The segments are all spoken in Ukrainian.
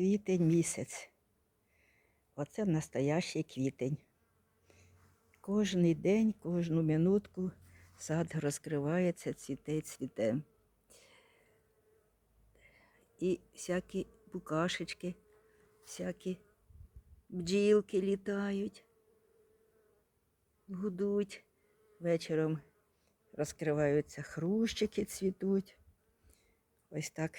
Квітень місяць. Оце настоящий квітень. Кожний день, кожну минутку сад розкривається, цвіте, цвіте. І всякі букашечки, всякі бджілки літають, гудуть. Вечором розкриваються хрущики, цвітуть. Ось так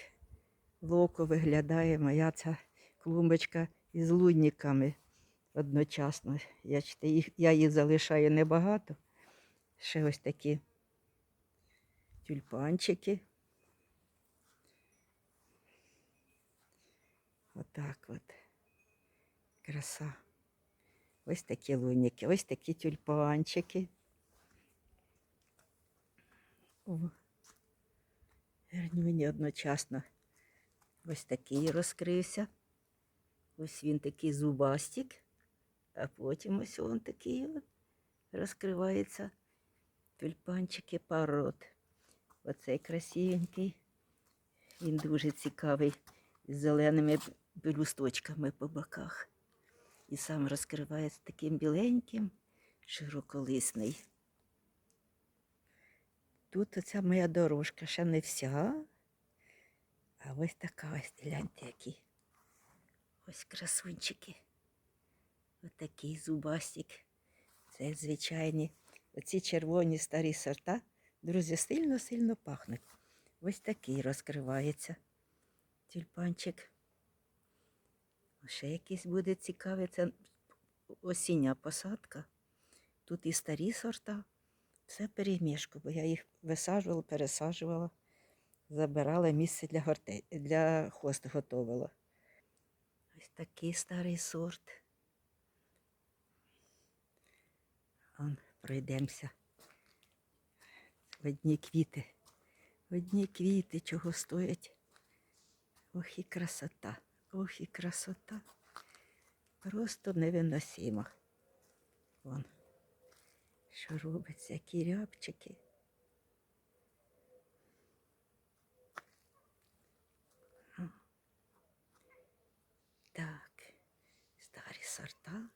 локо виглядає моя ця клумбочка із лунниками одночасно. Я, їх- я їх залишаю небагато. Ще ось такі тюльпанчики. Отак от. Краса. Ось такі лунники, ось такі тюльпанчики. О. Гарнюні одночасно. Ось такий розкрився. Ось він такий зубастик, а потім ось він такий розкривається. Тюльпанчики парот. Оцей красивенький. Він дуже цікавий з зеленими пелюсточками по боках. І сам розкривається таким біленьким, широколисний. Тут оця моя дорожка ще не вся. А ось така ось гляньте які. Ось красунчики. Ось такий зубастик. Це звичайні. Оці червоні старі сорта, друзі, сильно-сильно пахнуть. Ось такий розкривається тюльпанчик. Ще якийсь буде цікавий. Це осіння посадка. Тут і старі сорта. Все перемішку, бо я їх висаджувала, пересаджувала, забирала місце для, горте... для хост готувала. Ось такий старий сорт. Он, пройдемося. Одні квіти. Одні квіти, чого стоять. Ох і красота, ох і красота. Просто невиносимо. Вон що робиться, які рябчики. Так, старі сорта.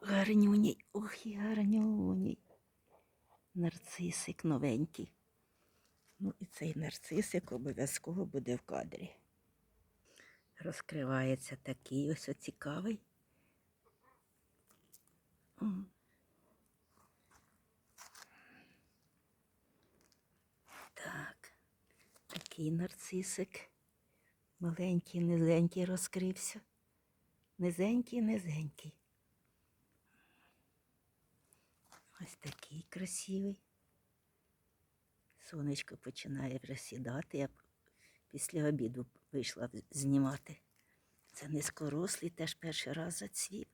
Гарнюній, ох і гарнюній. Нарцисик новенький. Ну і цей нарцисик обов'язково буде в кадрі. Розкривається такий ось цікавий. М. Так, такий нарцисик. Маленький, низенький розкрився. Низенький, низенький. Ось такий красивий. Сонечко починає вже сідати. Я після обіду вийшла знімати. Це низькорослий, теж перший раз зацвів.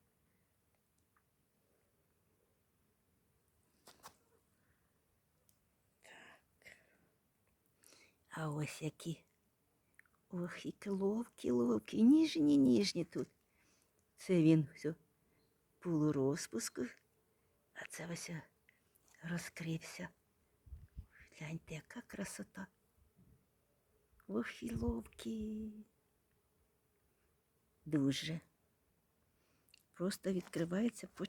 А ось які. Ох, які ловкі, ловкі, ніжні, ніжні тут. Це він все полурозпуску, а це ось розкрився. Гляньте, яка красота. Ох, і ловкі. Дуже. Просто відкривається по,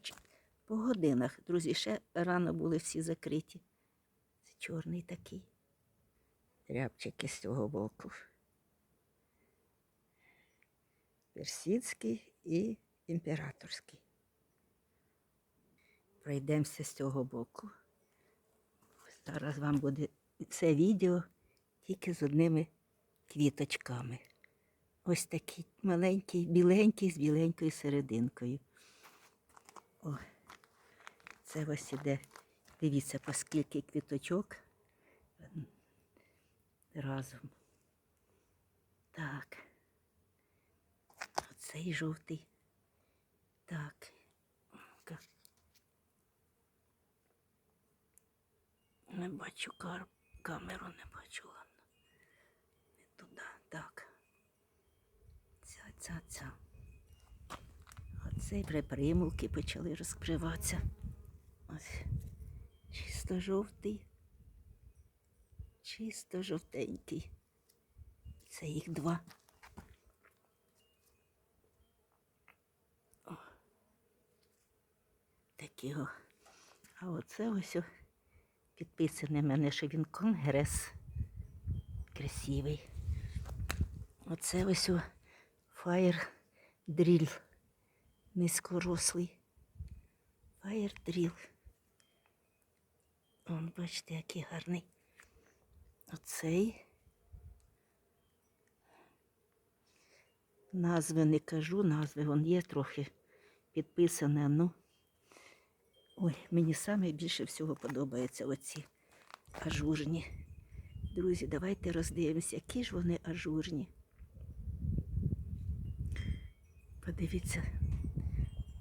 по годинах. Друзі, ще рано були всі закриті. Це чорний такий рябчики з цього боку. Персидський і імператорський. Пройдемося з цього боку. Зараз вам буде це відео тільки з одними квіточками. Ось такий маленький, біленький з біленькою серединкою. О, це ось іде. Дивіться, по скільки квіточок разом. Так. Оцей жовтий. Так. Не бачу кар... камеру, не бачу, ладно. Не туди. Так. Ця, ця, ця. Оцей вже примулки почали розкриватися. Ось. Чисто жовтий. Чисто жовтенький. Це їх два. О. Такі о. А оце ось о, підписане в мене, що він конгрес. Красивий. Оце ось о Fire Низькорослий. Fire Drill. Вон, бачите, який гарний. Оцей. Назви не кажу, назви вон є трохи підписане. Ну. Ой, мені саме більше всього подобаються оці ажурні. Друзі, давайте роздивимося, які ж вони ажурні. Подивіться,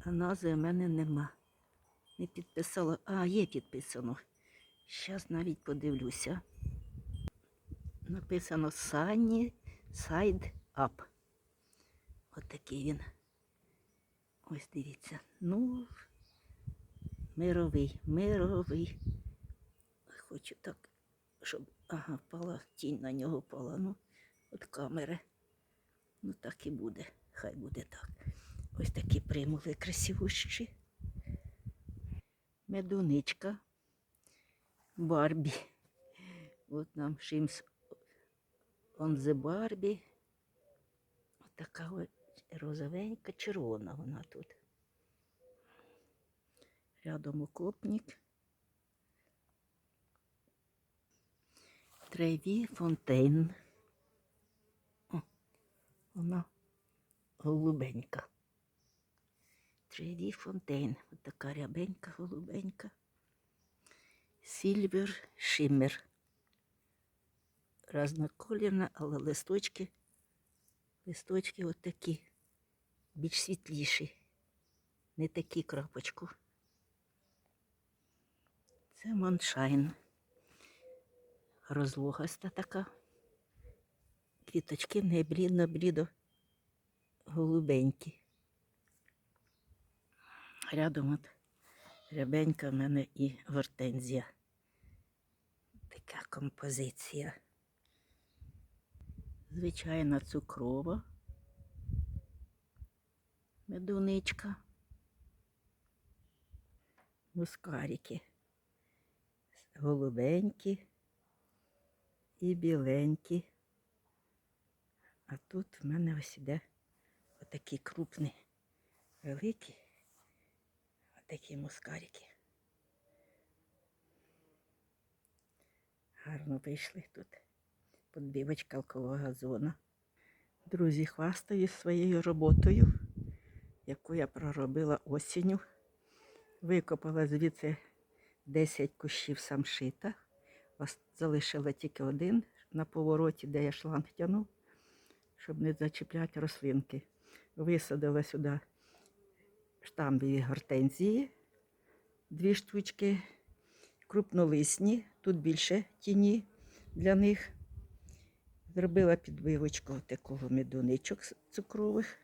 а назви в мене нема. Не підписала. А, є підписано. Зараз навіть подивлюся. Написано Sunny Side Up. От такий він. Ось дивіться. Ну, мировий, мировий. Хочу так, щоб ага, впала тінь на нього впала. Ну, от камери. Ну так і буде. Хай буде так. Ось такі примули красивущі. Медуничка. Барбі. От нам Шимс on the Барбі. От така от розовенька, червона вона тут. Рядом окопник. Треві фонтейн. О, вона голубенька. Треві фонтейн. Ось така рябенька, голубенька. Сільвер шиммер. Разноколірна, але листочки, листочки от такі, більш світліші, не такі крапочку. Це маншайн. Розлогаста така. Квіточки не блідно-блідо голубенькі. Рядом от рябенька в мене і гортензія. Така композиція. Звичайна цукрова. Медуничка. Мускарики. Голубенькі і біленькі. А тут в мене ось іде отакі крупні, великі, отакі мускарики. Гарно вийшли тут. Подбівочка около газона. Друзі, хвастаюсь своєю роботою, яку я проробила осінню. Викопала звідси 10 кущів самшита. Залишила тільки один на повороті, де я шланг тянув, щоб не зачіпляти рослинки. Висадила сюди штамбові гортензії, дві штучки, крупнолисні, тут більше тіні для них. Зробила підбивочку такого медуничок цукрових.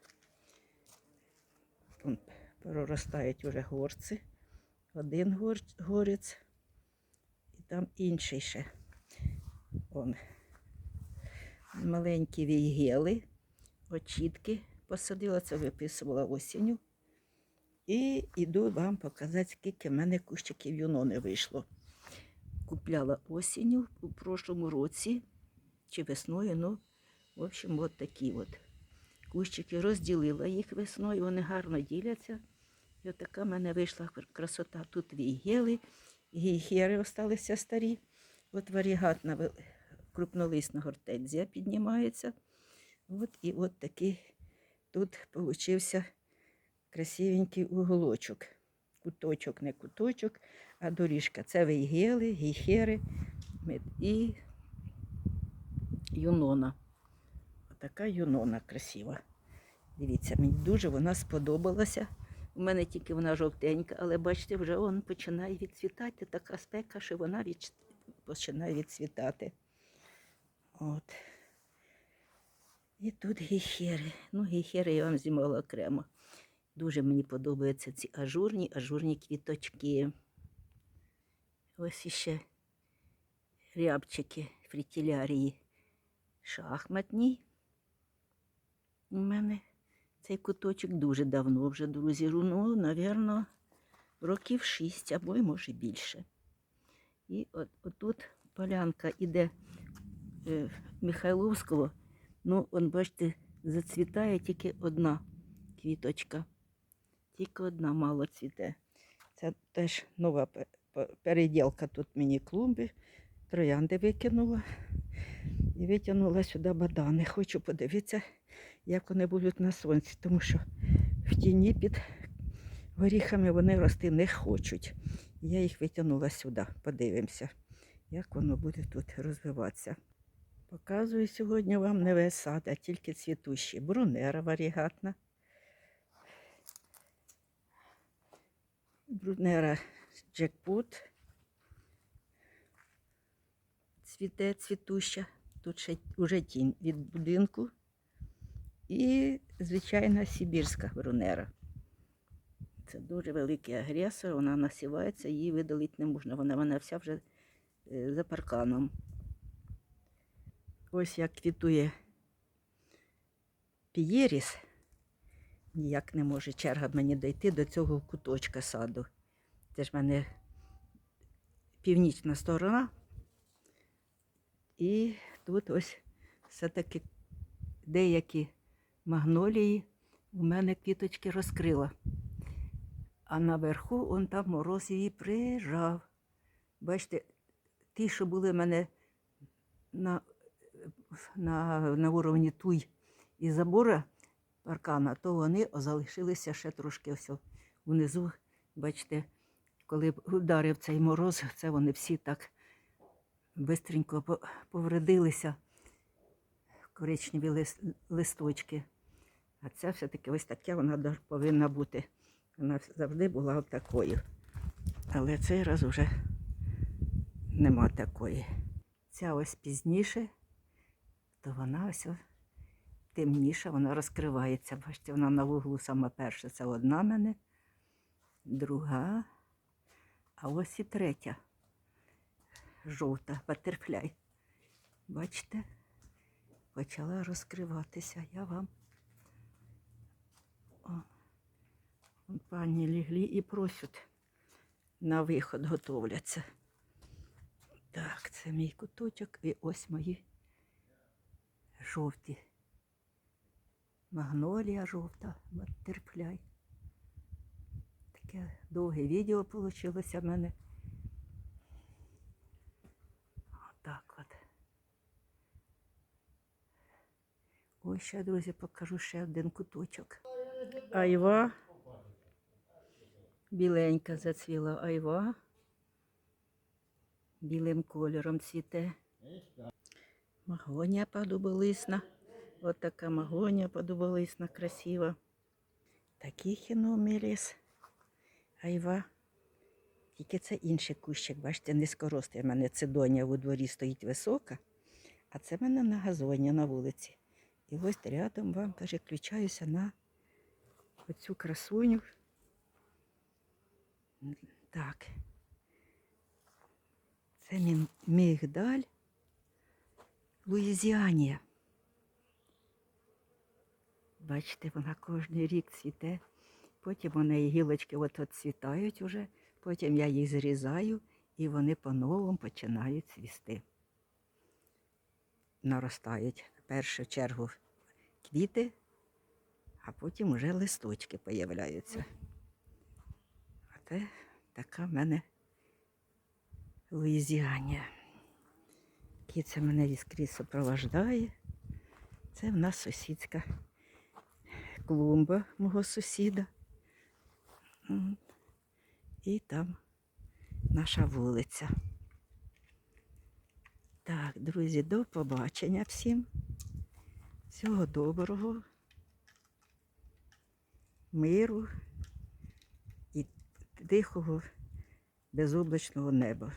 Вон проростають уже горці. Один гор- горець і там інший ще. Вон. Маленькі війгели, очітки посадила, це виписувала осінню. І йду вам показати, скільки в мене кущиків юнони вийшло. Купляла осінню у прошлому році чи весною, ну, в общем, от такі от кущики. Розділила їх весною, вони гарно діляться. І от така в мене вийшла красота. Тут війгели, гейхери осталися старі. От варігатна крупнолисна гортензія піднімається. От і от такий тут получився красивенький уголочок. Куточок, не куточок, а доріжка. Це вейгели, гейхери мед- і юнона. Отака юнона красива. Дивіться, мені дуже вона сподобалася. У мене тільки вона жовтенька, але бачите, вже вона починає відцвітати. Така спека, що вона від... починає відцвітати. От. І тут гейхери. Ну, гейхери я вам знімала окремо. Дуже мені подобаються ці ажурні, ажурні квіточки. Ось іще рябчики, фрітілярії. Шахматні. У мене цей куточок дуже давно вже, друзі. Ну, напевно, років шість або й може більше. І от, отут полянка іде е, Михайловського. Ну, он, бачите, зацвітає тільки одна квіточка. Тільки одна мало цвіте. Це теж нова пе- пе- переділка тут мені клумби. Троянди викинула і витягнула сюди бадани. Хочу подивитися, як вони будуть на сонці, тому що в тіні під горіхами вони рости не хочуть. Я їх витягнула сюди. Подивимося, як воно буде тут розвиватися. Показую сьогодні вам не весь сад, а тільки цвітущі. Брунера варігатна. Брунера джекпот. Цвіте цвітуща. Тут ще вже тінь від будинку. І звичайна сибірська брунера. Це дуже великий агресор, вона насівається, її видалити не можна. Вона, вона вся вже е, за парканом. Ось як квітує пієріс. Ніяк не може черга мені дійти до цього куточка саду. Це ж в мене північна сторона. І тут ось все-таки деякі магнолії у мене квіточки розкрила. А наверху он там мороз її прижав. Бачите, ті, що були в мене на, на, на уровні туй і забора паркана, то вони залишилися ще трошки ось внизу. Бачите, коли вдарив цей мороз, це вони всі так бистренько по- повредилися коричневі листочки. А це все-таки ось таке вона повинна бути. Вона завжди була такою. Але цей раз вже нема такої. Ця ось пізніше, то вона ось темніша, вона розкривається. Бачите, вона на вуглу сама перша. Це одна мене, друга, а ось і третя. Жовта, батерфляй. Бачите, почала розкриватися. Я вам. О, пані ліглі і просять на виход готовляться. Так, це мій куточок і ось мої жовті. Магнолія жовта, батерфляй. Таке довге відео вийшло в мене. Отак от. Ось ще, друзі, покажу ще один куточок. Айва. Біленька зацвіла айва. Білим кольором цвіте. Магонія подуболисна. От така магонія подуболисна, красива. Такий хіноміліс. Айва. Тільки це інший кущик, бачите, низькоростий. У мене цидонія у дворі стоїть висока, а це в мене на газоні на вулиці. І ось рядом вам переключаюся на оцю красуню. Так. Це мігдаль Луїзіанія. Бачите, вона кожен рік цвіте. Потім у неї гілочки от от цвітають уже, потім я їх зрізаю і вони по-новому починають цвісти. Наростають першу чергу квіти, а потім вже листочки появляються. А це така в мене Луїзіанія. Киця мене іскрізь супровождає. Це в нас сусідська клумба мого сусіда. І там наша вулиця. Так, друзі, до побачення всім. Всього доброго, миру і тихого безоблачного неба.